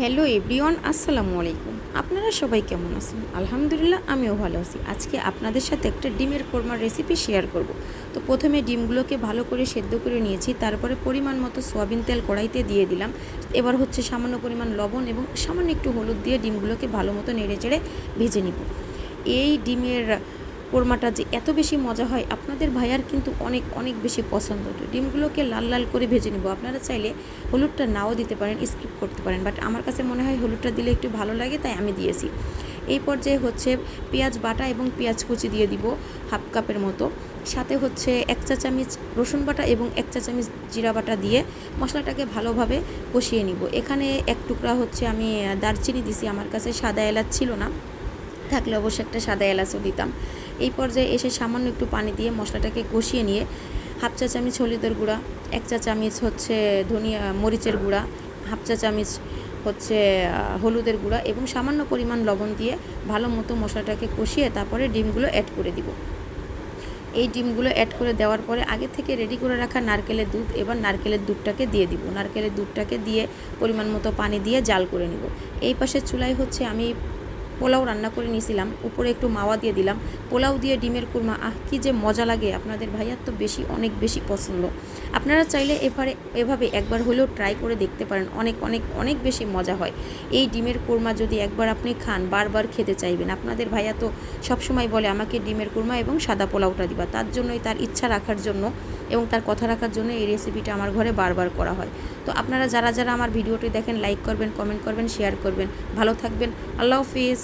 Hello everyone, আসসালামু আলাইকুম। আপনারা সবাই কেমন আছেন? আলহামদুলিল্লাহ, আমিও ভালো আছি। আজকে আপনাদের সাথে একটা ডিমের কোরমার রেসিপি শেয়ার করব। তো প্রথমে ডিমগুলোকে ভালো করে সেদ্ধ করে নিয়েছি, তারপরে পরিমাণ মতো সোয়াবিন তেল কড়াইতে দিয়ে দিলাম। এবার হচ্ছে সামান্য পরিমাণ লবণ এবং সামান্য একটু হলুদ দিয়ে ডিমগুলোকে ভালো মতো নেড়ে চেড়ে ভেজে নিব। এই ডিমের কোরমাটা যে এত বেশি মজা হয়, আপনাদের ভাইয়ার কিন্তু অনেক অনেক বেশি পছন্দ। তো ডিমগুলোকে লাল লাল করে ভেজে নেব। আপনারা চাইলে হলুদটা নাও দিতে পারেন স্কিপ করতে পারেন। বাট আমার কাছে মনে হয় হলুদটা দিলে একটু ভালো লাগে, তাই আমি দিয়েছি। এই পর্যায়ে হচ্ছে পেঁয়াজ বাটা এবং পেঁয়াজ কুচি দিয়ে দিব হাফ কাপের মতো। সাথে হচ্ছে এক চা চামচ রসুন বাটা এবং এক চা চামচ জিরা বাটা দিয়ে মশলাটাকে ভালোভাবে কষিয়ে নিব। এখানে এক টুকরা হচ্ছে আমি দারচিনি দিছি। আমার কাছে সাদা এলাচ ছিল না, থাকলে অবশ্যই একটা সাদা এলাচও দিতাম। এই পর্যায়ে এসে সামান্য একটু পানি দিয়ে মশলাটাকে কষিয়ে নিয়ে হাফ চা চামচ হলুদের গুঁড়া, এক চা চামচ হচ্ছে ধনিয়া, মরিচের গুঁড়া, হাফ চা চামচ হচ্ছে হলুদের গুঁড়া এবং সামান্য পরিমাণ লবণ দিয়ে ভালো মতো মশলাটাকে কষিয়ে তারপরে ডিমগুলো অ্যাড করে দিব। এই ডিমগুলো অ্যাড করে দেওয়ার পরে আগে থেকে রেডি করে রাখা নারকেলের দুধ, এবার নারকেলের দুধটাকে দিয়ে দিব। নারকেলের দুধটাকে দিয়ে পরিমাণ মতো পানি দিয়ে জাল করে নিব। এই পাশে চুলায় হচ্ছে আমি পোলাও রান্না করে নিয়েছিলাম, উপরে একটু মাওয়া দিয়ে দিলাম। পোলাও দিয়ে ডিমের কুরমা, আহ, কী যে মজা লাগে আপনাদের ভাইয়ার তো বেশি, অনেক বেশি পছন্দ। আপনারা চাইলে এবারে, এভাবে একবার হলেও ট্রাই করে দেখতে পারেন, অনেক অনেক অনেক বেশি মজা হয়। এই ডিমের কুরমা যদি একবার আপনি খান, বারবার খেতে চাইবেন। আপনাদের ভাইয়া তো সবসময় বলে, আমাকে ডিমের কুরমা এবং সাদা পোলাওটা দিবা। তার জন্যই তার ইচ্ছা রাখার জন্য এবং তার কথা রাখার জন্য এই রেসিপিটা আমার ঘরে বারবার করা হয়। তো আপনারা যারা যারা আমার ভিডিওটি দেখেন লাইক করবেন কমেন্ট করবেন শেয়ার করবেন। ভালো থাকবেন। আল্লাহ হাফিজ।